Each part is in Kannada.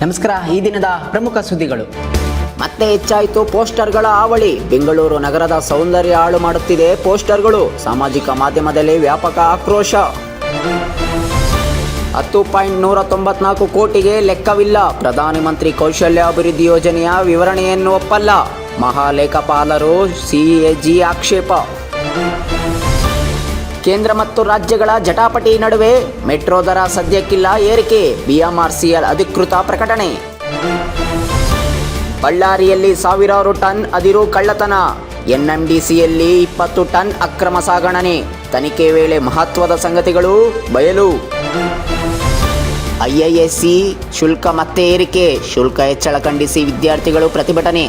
ನಮಸ್ಕಾರ, ಈ ದಿನದ ಪ್ರಮುಖ ಸುದ್ದಿಗಳು. ಮತ್ತೆ ಹೆಚ್ಚಾಯಿತು ಪೋಸ್ಟರ್ಗಳ ಹಾವಳಿ. ಬೆಂಗಳೂರು ನಗರದ ಸೌಂದರ್ಯ ಹಾಳು ಮಾಡುತ್ತಿದೆ ಪೋಸ್ಟರ್ಗಳು. ಸಾಮಾಜಿಕ ಮಾಧ್ಯಮದಲ್ಲಿ ವ್ಯಾಪಕ ಆಕ್ರೋಶ. ಹತ್ತು ಪಾಯಿಂಟ್ ನೂರ ತೊಂಬತ್ನಾಲ್ಕು ಕೋಟಿಗೆ ಲೆಕ್ಕವಿಲ್ಲ. ಪ್ರಧಾನಮಂತ್ರಿ ಕೌಶಲ್ಯ ಅಭಿವೃದ್ಧಿ ಯೋಜನೆಯ ವಿವರಣೆಯನ್ನು ಒಪ್ಪಲ್ಲ. ಮಹಾಲೇಖಪಾಲರು ಸಿಎಜಿ ಆಕ್ಷೇಪ. ಕೇಂದ್ರ ಮತ್ತು ರಾಜ್ಯಗಳ ಜಟಾಪಟಿ ನಡುವೆ ಮೆಟ್ರೋ ದರ ಸದ್ಯಕ್ಕಿಲ್ಲ ಏರಿಕೆ, ಬಿಎಂಆರ್ಸಿಎಲ್ ಅಧಿಕೃತ ಪ್ರಕಟಣೆ. ಬಳ್ಳಾರಿಯಲ್ಲಿ ಸಾವಿರಾರು ಟನ್ ಅದಿರು ಕಳ್ಳತನ. ಎನ್ಎಂಡಿಸಿಯಲ್ಲಿ ಇಪ್ಪತ್ತು ಟನ್ ಅಕ್ರಮ ಸಾಗಣನೆ ತನಿಖೆ ವೇಳೆ ಮಹತ್ವದ ಸಂಗತಿಗಳು ಬಯಲು. ಐಐಎಸ್ಸಿ ಶುಲ್ಕ ಮತ್ತೆ ಏರಿಕೆ, ಶುಲ್ಕ ಹೆಚ್ಚಳ ಖಂಡಿಸಿ ವಿದ್ಯಾರ್ಥಿಗಳು ಪ್ರತಿಭಟನೆ.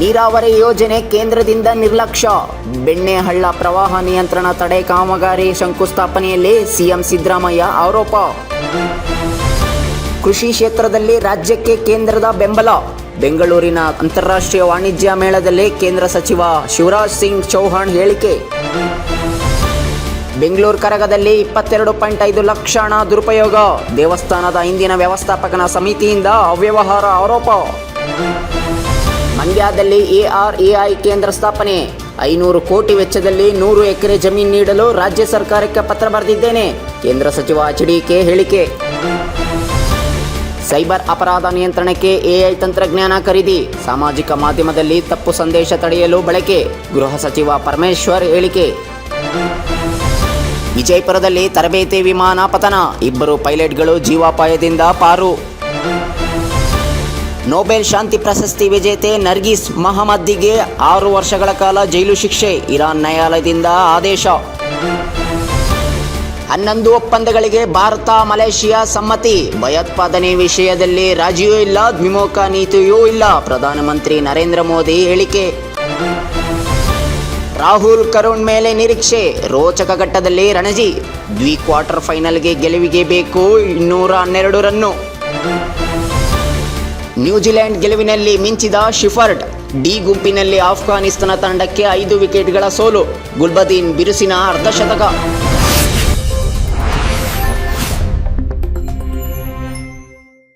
ನೀರಾವರಿ ಯೋಜನೆ ಕೇಂದ್ರದಿಂದ ನಿರ್ಲಕ್ಷ್ಯ. ಬೆಣ್ಣೆಹಳ್ಳ ಪ್ರವಾಹ ನಿಯಂತ್ರಣ ತಡೆ ಕಾಮಗಾರಿ ಶಂಕುಸ್ಥಾಪನೆಯಲ್ಲಿ ಸಿಎಂ ಸಿದ್ದರಾಮಯ್ಯ ಆರೋಪ. ಕೃಷಿ ಕ್ಷೇತ್ರದಲ್ಲಿ ರಾಜ್ಯಕ್ಕೆ ಕೇಂದ್ರದ ಬೆಂಬಲ. ಬೆಂಗಳೂರಿನ ಅಂತಾರಾಷ್ಟ್ರೀಯ ವಾಣಿಜ್ಯ ಮೇಳದಲ್ಲಿ ಕೇಂದ್ರ ಸಚಿವ ಶಿವರಾಜ್ ಸಿಂಗ್ ಚೌಹಾಣ್ ಹೇಳಿಕೆ. ಬೆಂಗಳೂರು ಕರಗದಲ್ಲಿ ಇಪ್ಪತ್ತೆರಡು ಪಾಯಿಂಟ್ ಐದು ಲಕ್ಷ ಹಣ ದುರುಪಯೋಗ. ದೇವಸ್ಥಾನದ ಹಿಂದಿನ ವ್ಯವಸ್ಥಾಪಕನ ಸಮಿತಿಯಿಂದ ಅವ್ಯವಹಾರ ಆರೋಪ. ಮಂಡ್ಯದಲ್ಲಿ ಎಆರ್ಎಐ ಕೇಂದ್ರ ಸ್ಥಾಪನೆ. ಐನೂರು ಕೋಟಿ ವೆಚ್ಚದಲ್ಲಿ ನೂರು ಎಕರೆ ಜಮೀನು ನೀಡಲು ರಾಜ್ಯ ಸರ್ಕಾರಕ್ಕೆ ಪತ್ರ ಬರೆದಿದ್ದೇನೆ. ಕೇಂದ್ರ ಸಚಿವ ಕೆ ಹೇಳಿಕೆ. ಸೈಬರ್ ಅಪರಾಧ ನಿಯಂತ್ರಣಕ್ಕೆ ಎಐ ತಂತ್ರಜ್ಞಾನ ಖರೀದಿ. ಸಾಮಾಜಿಕ ಮಾಧ್ಯಮದಲ್ಲಿ ತಪ್ಪು ಸಂದೇಶ ತಡೆಯಲು ಬಳಕೆ. ಗೃಹ ಸಚಿವ ಪರಮೇಶ್ವರ್ ಹೇಳಿಕೆ. ವಿಜಯಪುರದಲ್ಲಿ ತರಬೇತಿ ವಿಮಾನ ಪತನ. ಇಬ್ಬರು ಪೈಲಟ್ಗಳು ಜೀವಾಪಾಯದಿಂದ ಪಾರು. ನೊಬೆಲ್ ಶಾಂತಿ ಪ್ರಶಸ್ತಿ ವಿಜೇತೆ ನರ್ಗಿಸ್ ಮಹಮ್ಮದ್ದಿಗೆ ಆರು ವರ್ಷಗಳ ಕಾಲ ಜೈಲು ಶಿಕ್ಷೆ, ಇರಾನ್ ನ್ಯಾಯಾಲಯದಿಂದ ಆದೇಶ. ಹನ್ನೊಂದು ಒಪ್ಪಂದಗಳಿಗೆ ಭಾರತ, ಮಲೇಷಿಯಾ ಸಮ್ಮತಿ. ಭಯೋತ್ಪಾದನೆ ವಿಷಯದಲ್ಲಿ ರಾಜಿಯೂ ಇಲ್ಲ, ದ್ವಿಮುಖ ನೀತಿಯೂ ಇಲ್ಲ, ಪ್ರಧಾನಮಂತ್ರಿ ನರೇಂದ್ರ ಮೋದಿ ಹೇಳಿಕೆ. ರಾಹುಲ್ ಕರುಣ್ ಮೇಲೆ ನಿರೀಕ್ಷೆ, ರೋಚಕ ಘಟ್ಟದಲ್ಲಿ ರಣಜಿ. ದ್ವಿ ಕ್ವಾರ್ಟರ್ ಫೈನಲ್ಗೆ ಗೆಲುವಿಗೆ ಬೇಕು ಇನ್ನೂರ ಹನ್ನೆರಡು ರನ್ನು. ನ್ಯೂಜಿಲೆಂಡ್ ಗೆಲುವಿನಲ್ಲಿ ಮಿಂಚಿದ ಶಿಫರ್ಡ್ ಡಿ ಗುಂಪಿನಲ್ಲಿ ಆಫ್ಘಾನಿಸ್ತಾನ ತಂಡಕ್ಕೆ ಐದು ವಿಕೆಟ್ಗಳ ಸೋಲು. ಗುಲ್ಬದೀನ್ ಬಿರುಸಿನ ಅರ್ಧಶತಕ.